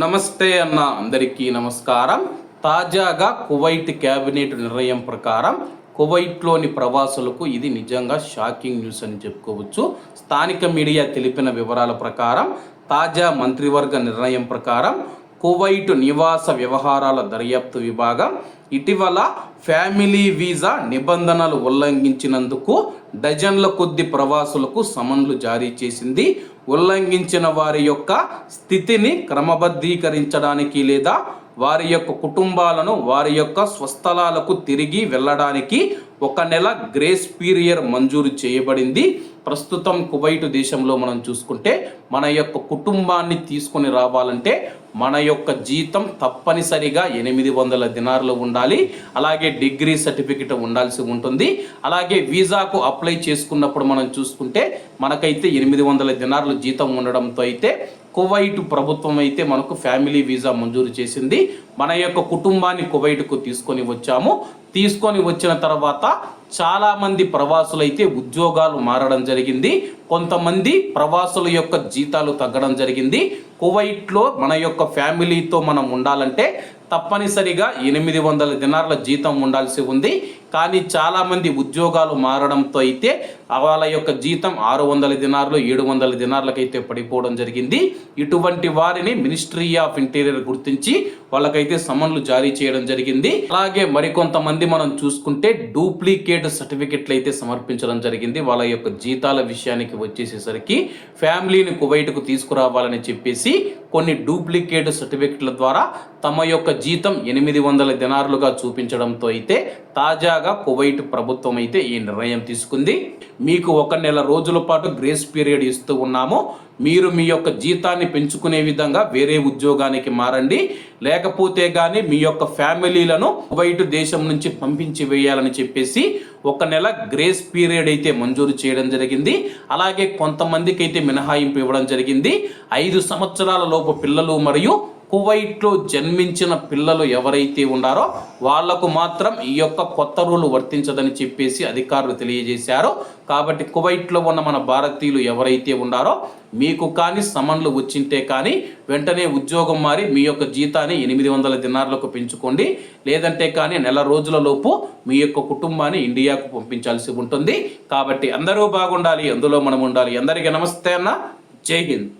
నమస్తే అన్న అందరికీ నమస్కారం. తాజాగా కువైట్ క్యాబినెట్ నిర్ణయం ప్రకారం కువైట్లోని ప్రవాసులకు ఇది నిజంగా షాకింగ్ న్యూస్ అని చెప్పుకోవచ్చు. స్థానిక మీడియా తెలిపిన వివరాల ప్రకారం తాజా మంత్రివర్గ నిర్ణయం ప్రకారం కువైట్ నివాస వ్యవహారాల దర్యాప్తు విభాగం ఇటీవల ఫ్యామిలీ వీసా నిబంధనలు ఉల్లంఘించినందుకు డజన్ల కొద్ది ప్రవాసులకు సమన్లు జారీ చేసింది. ఉల్లంఘించిన వారి యొక్క స్థితిని క్రమబద్ధీకరించడానికి లేదా వారి యొక్క కుటుంబాలను వారి యొక్క స్వస్థలాలకు తిరిగి వెళ్ళడానికి ఒక నెల గ్రేస్ పీరియడ్ మంజూరు చేయబడింది. ప్రస్తుతం కువైట్ దేశంలో మనం చూసుకుంటే మన యొక్క కుటుంబాన్ని తీసుకొని రావాలంటే మన యొక్క జీతం తప్పనిసరిగా ఎనిమిది వందల దినారులు ఉండాలి. అలాగే డిగ్రీ సర్టిఫికెట్ ఉండాల్సి ఉంటుంది. అలాగే వీసాకు అప్లై చేసుకున్నప్పుడు మనం చూసుకుంటే మనకైతే ఎనిమిది వందల దినారులు జీతం ఉండడంతో అయితే కువైట్ ప్రభుత్వం అయితే మనకు ఫ్యామిలీ వీసా మంజూరు చేసింది. మన యొక్క కుటుంబాన్ని కువైట్కు తీసుకొని వచ్చాము. తీసుకొని వచ్చిన తర్వాత చాలామంది ప్రవాసులైతే ఉద్యోగాలు మారడం జరిగింది. కొంతమంది ప్రవాసుల యొక్క జీతాలు తగ్గడం జరిగింది. కువైట్లో మన యొక్క ఫ్యామిలీతో మనం ఉండాలంటే తప్పనిసరిగా ఎనిమిది వందల దినార్ల జీతం ఉండాల్సి ఉంది. కానీ చాలామంది ఉద్యోగాలు మారడంతో అయితే వాళ్ళ యొక్క జీతం ఆరు వందల దినార్లు ఏడు వందల దినార్లకైతే పడిపోవడం జరిగింది. ఇటువంటి వారిని మినిస్ట్రీ ఆఫ్ ఇంటీరియర్ గుర్తించి వాళ్ళకైతే సమన్లు జారీ చేయడం జరిగింది. అలాగే మరికొంతమంది మనం చూసుకుంటే డూప్లికేట్ సర్టిఫికెట్లు అయితే సమర్పించడం జరిగింది. వాళ్ళ యొక్క జీతాల విషయానికి వచ్చేసేసరికి ఫ్యామిలీని కువైట్కు తీసుకురావాలని చెప్పేసి కొన్ని డూప్లికేట్ సర్టిఫికెట్ల ద్వారా తమ యొక్క జీతం ఎనిమిది వందల దినార్లుగా చూపించడంతో అయితే తాజాగా కువైట్ ప్రభుత్వం అయితే ఈ నిర్ణయం తీసుకుంది. మీకు ఒక నెల రోజుల పాటు గ్రేస్ పీరియడ్ ఇస్తూ ఉన్నాము. మీరు మీ యొక్క జీతాన్ని పెంచుకునే విధంగా వేరే ఉద్యోగానికి మారండి. లేకపోతే కానీ మీ యొక్క ఫ్యామిలీలను కువైట్ దేశం నుంచి పంపించి వేయాలని చెప్పేసి ఒక నెల గ్రేస్ పీరియడ్ అయితే మంజూరు చేయడం జరిగింది. అలాగే కొంతమందికి అయితే మినహాయింపు ఇవ్వడం జరిగింది. ఐదు సంవత్సరాల లోపు పిల్లలు మరియు కువైట్లో జన్మించిన పిల్లలు ఎవరైతే ఉన్నారో వాళ్ళకు మాత్రం ఈ యొక్క కొత్త రూలు వర్తించదని చెప్పేసి అధికారులు తెలియజేశారు. కాబట్టి కువైట్లో ఉన్న మన భారతీయులు ఎవరైతే ఉన్నారో మీకు కానీ సమన్లు వచ్చింటే కానీ వెంటనే ఉద్యోగం మారి మీ యొక్క జీతాన్ని ఎనిమిది వందల దినార్లకు పెంచుకోండి. లేదంటే కానీ నెల రోజులలోపు మీ యొక్క కుటుంబాన్ని ఇండియాకు పంపించాల్సి ఉంటుంది. కాబట్టి అందరూ బాగుండాలి అందులో మనం ఉండాలి. అందరికీ నమస్తే అన్న. జై హింద్.